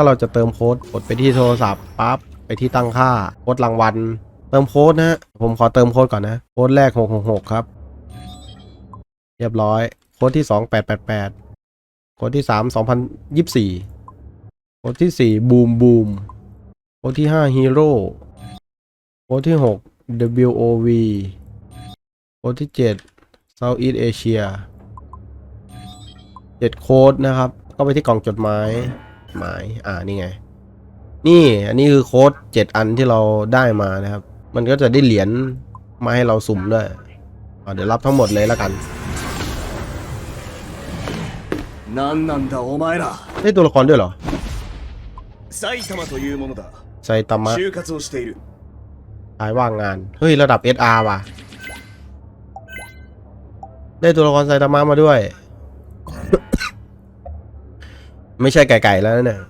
ถ้าเราจะเติมโค้ดกดไปที่โทรศัพท์ปั๊บไปที่ตั้งค่าโค้ดรางวัล เติมโค้ดนะผมขอเติมโค้ดก่อนนะโค้ดแรก 666 ครับ เรียบร้อย โค้ดที่ 2888 โค้ดที่ 3 2024 โค้ดที่ 4 บูมบูมโค้ดที่ 5 ฮีโร่โค้ดที่ 6 WOV โค้ดที่ 7 Southeast Asia 7 โค้ดนะครับ ก็ไปที่กล่องจดหมาย หมาย อ่า นี่ไง นี่ อันนี้คือโค้ด 7 อันที่เราได้มานะครับ มันก็จะได้เหรียญมาให้เราสุ่มด้วยอ่าเดี๋ยวรับทั้งหมดเลยแล้วกัน 何なんだお前ら ได้ตัวละครด้วยเหรอ 埼玉というものだ ไซตามะ 就活をしている ขายว่างงาน เฮ้ย ระดับ SR ว่ะ ได้ตัวละครไซตามะมาด้วย ไม่ใช่ไก่ๆแล้วนะ